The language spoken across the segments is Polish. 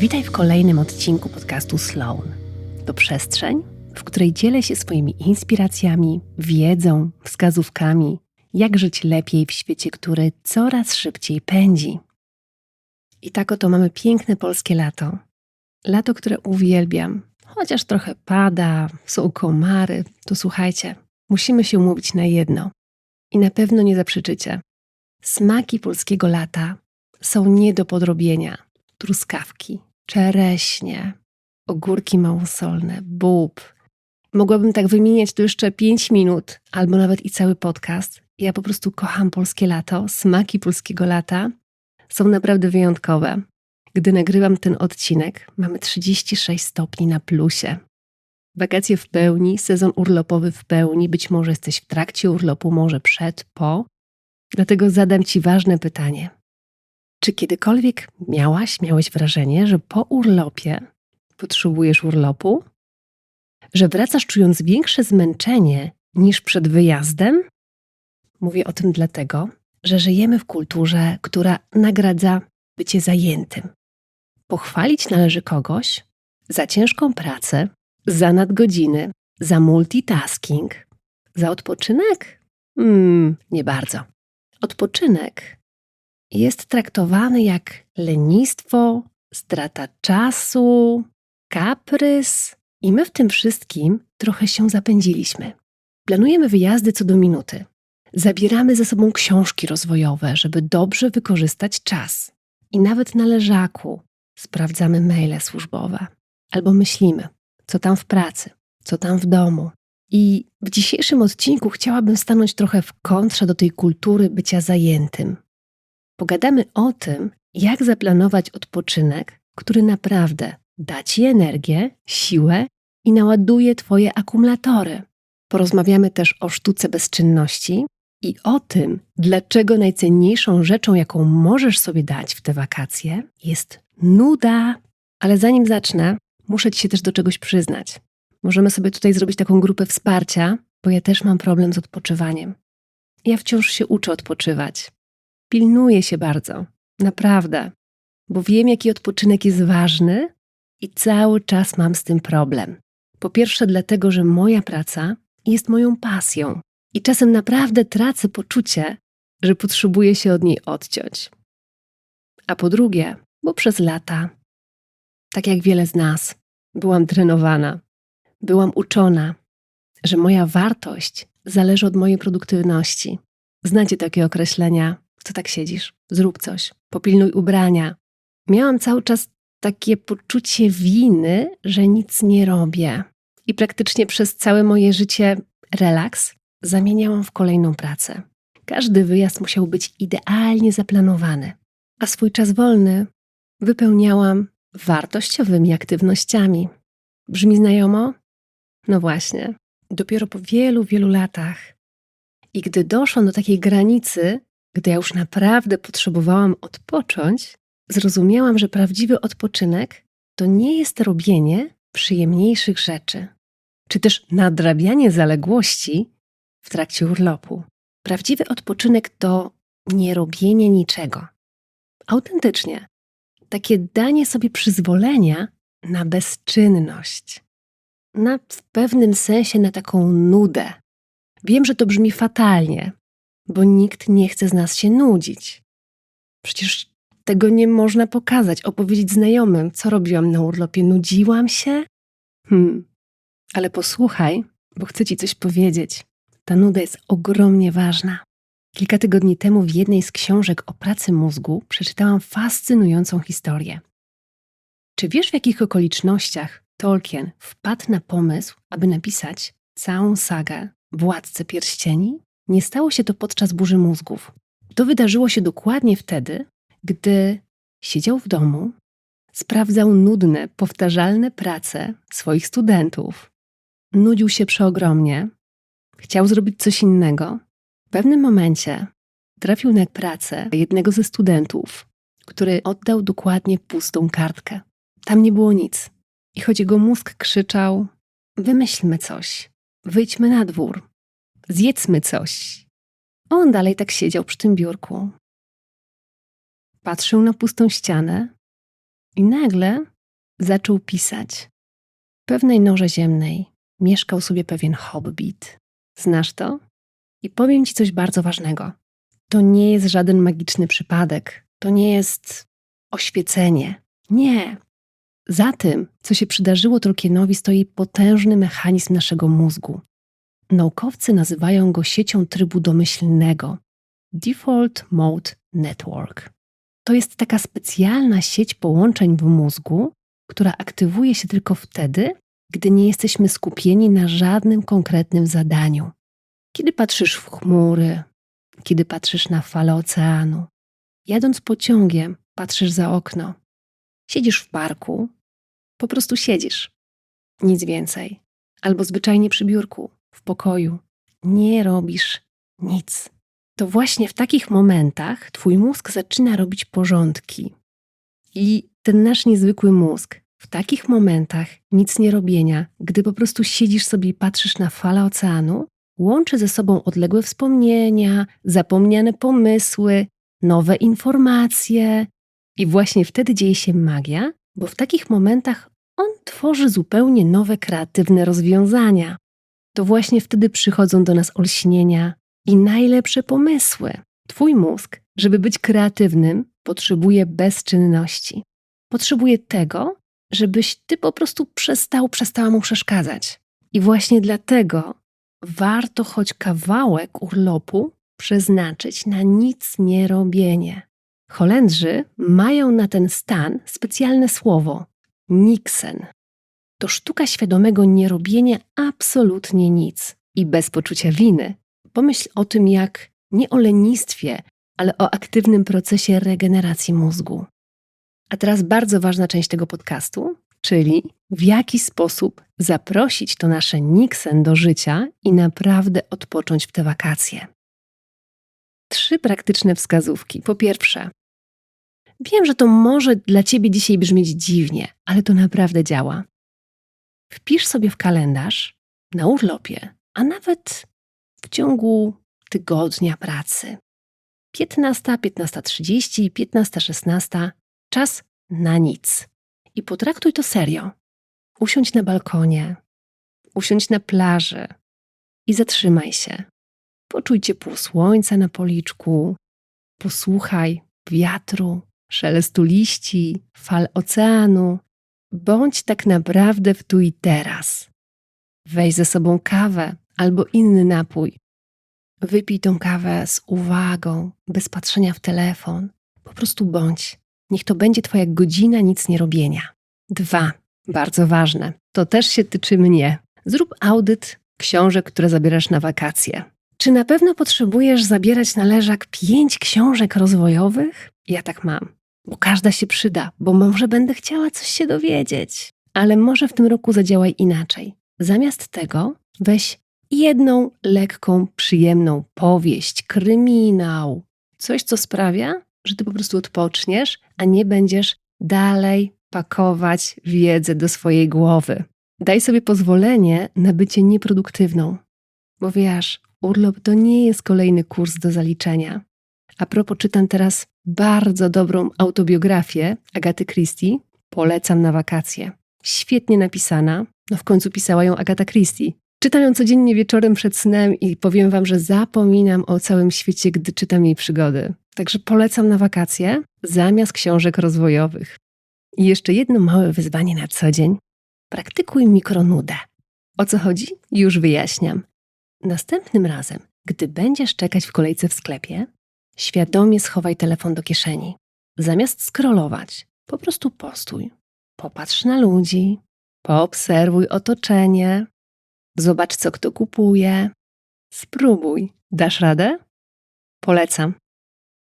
Witaj w kolejnym odcinku podcastu Sloan. To przestrzeń, w której dzielę się swoimi inspiracjami, wiedzą, wskazówkami, jak żyć lepiej w świecie, który coraz szybciej pędzi. I tak oto mamy piękne polskie lato. Lato, które uwielbiam. Chociaż trochę pada, są komary, to słuchajcie, musimy się umówić na jedno. I na pewno nie zaprzeczycie. Smaki polskiego lata są nie do podrobienia. Truskawki, czereśnie, ogórki małosolne, bób. Mogłabym tak wymieniać tu jeszcze 5 minut, albo nawet i cały podcast. Ja po prostu kocham polskie lato, smaki polskiego lata są naprawdę wyjątkowe. Gdy nagrywam ten odcinek, mamy 36 stopni na plusie. Wakacje w pełni, sezon urlopowy w pełni, być może jesteś w trakcie urlopu, może przed, po. Dlatego zadam Ci ważne pytanie. Czy kiedykolwiek miałaś, miałeś wrażenie, że po urlopie potrzebujesz urlopu? Że wracasz czując większe zmęczenie niż przed wyjazdem? Mówię o tym dlatego, że żyjemy w kulturze, która nagradza bycie zajętym. Pochwalić należy kogoś za ciężką pracę, za nadgodziny, za multitasking, za odpoczynek? Hmm, nie bardzo. Odpoczynek jest traktowany jak lenistwo, strata czasu, kaprys, i my w tym wszystkim trochę się zapędziliśmy. Planujemy wyjazdy co do minuty. Zabieramy ze sobą książki rozwojowe, żeby dobrze wykorzystać czas. I nawet na leżaku sprawdzamy maile służbowe. Albo myślimy, co tam w pracy, co tam w domu. I w dzisiejszym odcinku chciałabym stanąć trochę w kontrze do tej kultury bycia zajętym. Pogadamy o tym, jak zaplanować odpoczynek, który naprawdę da Ci energię, siłę i naładuje Twoje akumulatory. Porozmawiamy też o sztuce bezczynności i o tym, dlaczego najcenniejszą rzeczą, jaką możesz sobie dać w te wakacje, jest nuda. Ale zanim zacznę, muszę Ci się też do czegoś przyznać. Możemy sobie tutaj zrobić taką grupę wsparcia, bo ja też mam problem z odpoczywaniem. Ja wciąż się uczę odpoczywać. Pilnuję się bardzo, naprawdę, bo wiem, jaki odpoczynek jest ważny i cały czas mam z tym problem. Po pierwsze, dlatego, że moja praca jest moją pasją i czasem naprawdę tracę poczucie, że potrzebuję się od niej odciąć. A po drugie, bo przez lata, tak jak wiele z nas, byłam trenowana, byłam uczona, że moja wartość zależy od mojej produktywności. Znacie takie określenia, co tak siedzisz? Zrób coś, popilnuj ubrania. Miałam cały czas takie poczucie winy, że nic nie robię. I praktycznie przez całe moje życie relaks zamieniałam w kolejną pracę. Każdy wyjazd musiał być idealnie zaplanowany, a swój czas wolny wypełniałam wartościowymi aktywnościami. Brzmi znajomo? No właśnie. Dopiero po wielu, wielu latach i gdy doszłam do takiej granicy, gdy ja już naprawdę potrzebowałam odpocząć, zrozumiałam, że prawdziwy odpoczynek to nie jest robienie przyjemniejszych rzeczy, czy też nadrabianie zaległości w trakcie urlopu. Prawdziwy odpoczynek to nie robienie niczego. Autentycznie, takie danie sobie przyzwolenia na bezczynność, na w pewnym sensie na taką nudę. Wiem, że to brzmi fatalnie, bo nikt nie chce z nas się nudzić. Przecież tego nie można pokazać, opowiedzieć znajomym, co robiłam na urlopie. Nudziłam się? Hmm. Ale posłuchaj, bo chcę ci coś powiedzieć. Ta nuda jest ogromnie ważna. Kilka tygodni temu w jednej z książek o pracy mózgu przeczytałam fascynującą historię. Czy wiesz, w jakich okolicznościach Tolkien wpadł na pomysł, aby napisać całą sagę Władcę Pierścieni? Nie stało się to podczas burzy mózgów. To wydarzyło się dokładnie wtedy, gdy siedział w domu, sprawdzał nudne, powtarzalne prace swoich studentów. Nudził się przeogromnie, chciał zrobić coś innego. W pewnym momencie trafił na pracę jednego ze studentów, który oddał dokładnie pustą kartkę. Tam nie było nic. I choć jego mózg krzyczał: Wymyślmy coś, wyjdźmy na dwór, zjedzmy coś. On dalej tak siedział przy tym biurku. Patrzył na pustą ścianę I nagle zaczął pisać. W pewnej norze ziemnej mieszkał sobie pewien hobbit. Znasz to? I powiem ci coś bardzo ważnego. To nie jest żaden magiczny przypadek. To nie jest oświecenie. Nie. Za tym, co się przydarzyło Tolkienowi, stoi potężny mechanizm naszego mózgu. Naukowcy nazywają go siecią trybu domyślnego Default Mode Network. To jest taka specjalna sieć połączeń w mózgu, która aktywuje się tylko wtedy, gdy nie jesteśmy skupieni na żadnym konkretnym zadaniu. Kiedy patrzysz w chmury, kiedy patrzysz na fale oceanu, jadąc pociągiem, patrzysz za okno, siedzisz w parku, po prostu siedzisz. Nic więcej. Albo zwyczajnie przy biurku, w pokoju. Nie robisz nic. To właśnie w takich momentach twój mózg zaczyna robić porządki. I ten nasz niezwykły mózg w takich momentach nic nie robienia, gdy po prostu siedzisz sobie i patrzysz na falę oceanu, łączy ze sobą odległe wspomnienia, zapomniane pomysły, nowe informacje. I właśnie wtedy dzieje się magia, bo w takich momentach on tworzy zupełnie nowe, kreatywne rozwiązania. To właśnie wtedy przychodzą do nas olśnienia i najlepsze pomysły. Twój mózg, żeby być kreatywnym, potrzebuje bezczynności. Potrzebuje tego, żebyś ty po prostu przestał, przestała mu przeszkadzać. I właśnie dlatego warto choć kawałek urlopu przeznaczyć na nic nie robienie. Holendrzy mają na ten stan specjalne słowo niksen. To sztuka świadomego nierobienia absolutnie nic i bez poczucia winy. Pomyśl o tym jak nie o lenistwie, ale o aktywnym procesie regeneracji mózgu. A teraz bardzo ważna część tego podcastu, czyli w jaki sposób zaprosić to nasze Nixen do życia i naprawdę odpocząć w te wakacje. Trzy praktyczne wskazówki. Po pierwsze, wiem, że to może dla ciebie dzisiaj brzmieć dziwnie, ale to naprawdę działa. Wpisz sobie w kalendarz na urlopie, a nawet w ciągu tygodnia pracy. 15, 15.30, 15.16 czas na nic. I potraktuj to serio. Usiądź na balkonie, usiądź na plaży i zatrzymaj się. Poczuj ciepło słońca na policzku, posłuchaj wiatru, szelestu liści, fal oceanu. Bądź tak naprawdę w tu i teraz. Weź ze sobą kawę albo inny napój. Wypij tą kawę z uwagą, bez patrzenia w telefon. Po prostu bądź. Niech to będzie Twoja godzina nic nie robienia. Dwa, bardzo ważne, to też się tyczy mnie. Zrób audyt książek, które zabierasz na wakacje. Czy na pewno potrzebujesz zabierać na leżak pięć książek rozwojowych? Ja tak mam, bo każda się przyda, bo może będę chciała coś się dowiedzieć. Ale może w tym roku zadziałaj inaczej. Zamiast tego weź jedną lekką, przyjemną powieść, kryminał, coś, co sprawia, że ty po prostu odpoczniesz, a nie będziesz dalej pakować wiedzę do swojej głowy. Daj sobie pozwolenie na bycie nieproduktywną, bo wiesz, urlop to nie jest kolejny kurs do zaliczenia. A propos, czytam teraz bardzo dobrą autobiografię Agaty Christie. Polecam na wakacje. Świetnie napisana. No w końcu pisała ją Agata Christie. Czytam ją codziennie wieczorem przed snem i powiem wam, że zapominam o całym świecie, gdy czytam jej przygody. Także polecam na wakacje zamiast książek rozwojowych. I jeszcze jedno małe wyzwanie na co dzień. Praktykuj mikronudę. O co chodzi? Już wyjaśniam. Następnym razem, gdy będziesz czekać w kolejce w sklepie, świadomie schowaj telefon do kieszeni. Zamiast scrollować, po prostu postój. Popatrz na ludzi, poobserwuj otoczenie, zobacz co kto kupuje. Spróbuj. Dasz radę? Polecam.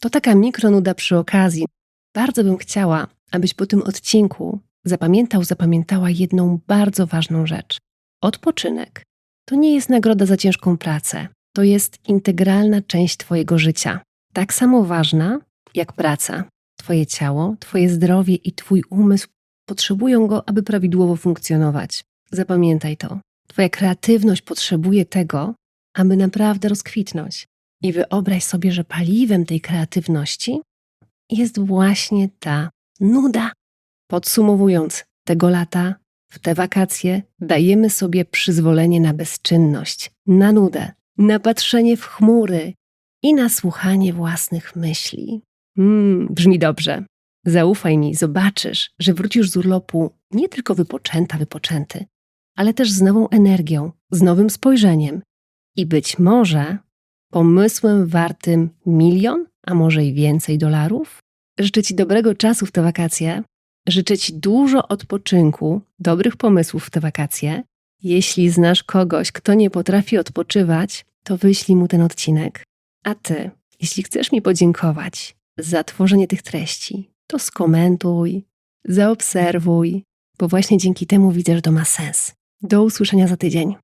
To taka mikronuda przy okazji. Bardzo bym chciała, abyś po tym odcinku zapamiętał, zapamiętała jedną bardzo ważną rzecz. Odpoczynek to nie jest nagroda za ciężką pracę, to jest integralna część Twojego życia. Tak samo ważna jak praca. Twoje ciało, Twoje zdrowie i Twój umysł potrzebują go, aby prawidłowo funkcjonować. Zapamiętaj to. Twoja kreatywność potrzebuje tego, aby naprawdę rozkwitnąć. I wyobraź sobie, że paliwem tej kreatywności jest właśnie ta nuda. Podsumowując, tego lata, w te wakacje dajemy sobie przyzwolenie na bezczynność, na nudę, na patrzenie w chmury i na słuchanie własnych myśli. Mmm, brzmi dobrze. Zaufaj mi, zobaczysz, że wrócisz z urlopu nie tylko wypoczęta, wypoczęty, ale też z nową energią, z nowym spojrzeniem i być może pomysłem wartym milion, a może i więcej dolarów. Życzę Ci dobrego czasu w te wakacje. Życzę Ci dużo odpoczynku, dobrych pomysłów w te wakacje. Jeśli znasz kogoś, kto nie potrafi odpoczywać, to wyślij mu ten odcinek. A Ty, jeśli chcesz mi podziękować za tworzenie tych treści, to skomentuj, zaobserwuj, bo właśnie dzięki temu widzę, że to ma sens. Do usłyszenia za tydzień.